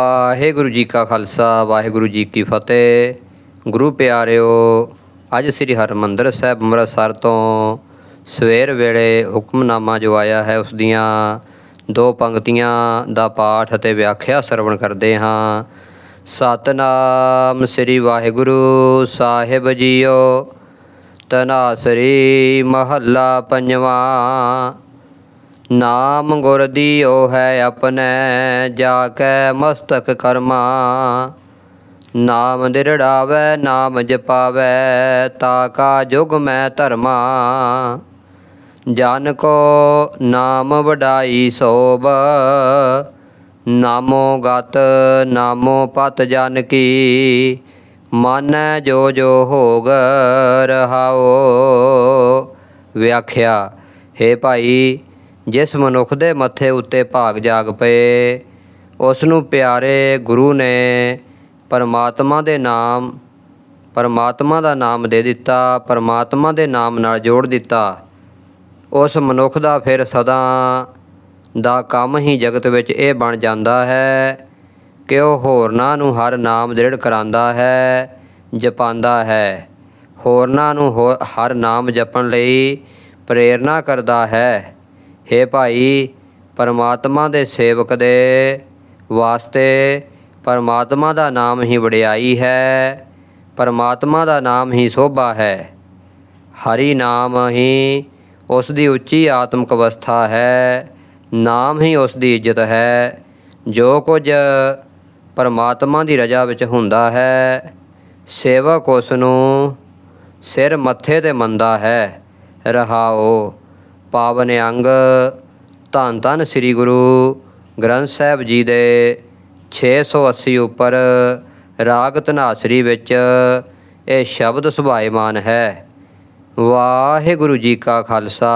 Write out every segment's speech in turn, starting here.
ਵਾਹਿਗੁਰੂ ਜੀ ਕਾ ਖਾਲਸਾ, ਵਾਹਿਗੁਰੂ ਜੀ ਕੀ ਫਤਿਹ। ਗੁਰੂ ਪਿਆਰਿਓ, ਅੱਜ ਸ੍ਰੀ ਹਰਿਮੰਦਰ ਸਾਹਿਬ ਅੰਮ੍ਰਿਤਸਰ ਤੋਂ ਸਵੇਰ ਵੇਲੇ ਹੁਕਮਨਾਮਾ ਜੋ ਆਇਆ ਹੈ, ਉਸ ਦੀਆਂ ਦੋ ਪੰਕਤੀਆਂ ਦਾ ਪਾਠ ਅਤੇ ਵਿਆਖਿਆ ਸਰਵਣ ਕਰਦੇ ਹਾਂ। ਸਤਨਾਮ ਸ੍ਰੀ ਵਾਹਿਗੁਰੂ ਸਾਹਿਬ ਜੀਓ ਤਨਾਸਰੀ ਮਹੱਲਾ ਪੰਜਵਾਂ। ਨਾਮ ਗੁਰ ਦੀਓ ਹੈ ਆਪਣੇ, ਜਾ ਕੈ ਮਸਤਕ ਕਰਮਾ। ਨਾਮ ਦਿਰੜਾਵੈ ਨਾਮ ਜਪਾਵੈ, ਤਾ ਕਾ ਜੁਗ ਮੈਂ ਧਰਮਾ। ਜਨ ਕੋ ਨਾਮ ਵਡਾਈ ਸੋਭ, ਨਾਮੋ ਗਤ, ਨਾਮੋ ਪਤ ਜਨ ਕੀ। ਮਾਨੈ ਜੋ ਜੋ ਹੋਗ ਰਹਾਓ। ਵਿਆਖਿਆ, ਹੈ ਭਾਈ ਜਿਸ ਮਨੁੱਖ ਦੇ ਮੱਥੇ ਉੱਤੇ ਭਾਗ ਜਾਗ ਪਏ ਉਸ ਨੂੰ ਪਿਆਰੇ ਗੁਰੂ ਨੇ ਪਰਮਾਤਮਾ ਦੇ ਨਾਮ, ਪਰਮਾਤਮਾ ਦਾ ਨਾਮ ਦੇ ਦਿੱਤਾ, ਪਰਮਾਤਮਾ ਦੇ ਨਾਮ ਨਾਲ ਜੋੜ ਦਿੱਤਾ। ਉਸ ਮਨੁੱਖ ਦਾ ਫਿਰ ਸਦਾ ਦਾ ਕੰਮ ਹੀ ਜਗਤ ਵਿੱਚ ਇਹ ਬਣ ਜਾਂਦਾ ਹੈ ਕਿ ਉਹ ਹੋਰਨਾਂ ਨੂੰ ਹਰ ਨਾਮ ਦ੍ਰਿੜ ਕਰਾਂਦਾ ਹੈ ਜਪਾਂਦਾ ਹੈ। ਹੋਰਨਾਂ ਨੂੰ ਹੋ- ਹਰ ਨਾਮ ਜਪਣ ਲਈ ਪ੍ਰੇਰਨਾ ਕਰਦਾ ਹੈ। ਹੇ ਭਾਈ, ਪਰਮਾਤਮਾ ਦੇ ਸੇਵਕ ਦੇ ਵਾਸਤੇ ਪਰਮਾਤਮਾ ਦਾ ਨਾਮ ਹੀ ਵਡਿਆਈ ਹੈ, ਪਰਮਾਤਮਾ ਦਾ ਨਾਮ ਹੀ ਸੋਭਾ ਹੈ। ਹਰੀ ਨਾਮ ਹੀ ਉਸ ਦੀ ਉੱਚੀ ਆਤਮਿਕ ਅਵਸਥਾ ਹੈ, ਨਾਮ ਹੀ ਉਸ ਦੀ ਇੱਜ਼ਤ ਹੈ, ਜੋ ਕੁਝ ਪਰਮਾਤਮਾ ਦੀ ਰਜਾ ਵਿੱਚ ਹੁੰਦਾ ਹੈ, ਸੇਵਕ ਉਸ ਨੂੰ ਸਿਰ ਮੱਥੇ ਤੇ ਮੰਦਾ ਹੈ, ਰਹਾਓ। ਪਾਵਨ ਅੰਗ। ਧੰਨ ਧੰਨ ਸ੍ਰੀ ਗੁਰੂ ਗ੍ਰੰਥ ਸਾਹਿਬ ਜੀ ਦੇ 680 ਉੱਪਰ ਰਾਗ ਧਨਾਸਰੀ ਵਿੱਚ ਇਹ ਸ਼ਬਦ ਸੁਭਾਇਮਾਨ ਹੈ। ਵਾਹਿਗੁਰੂ ਜੀ ਕਾ ਖਾਲਸਾ,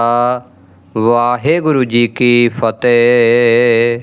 ਵਾਹਿਗੁਰੂ ਜੀ ਕੀ ਫਤਿਹ।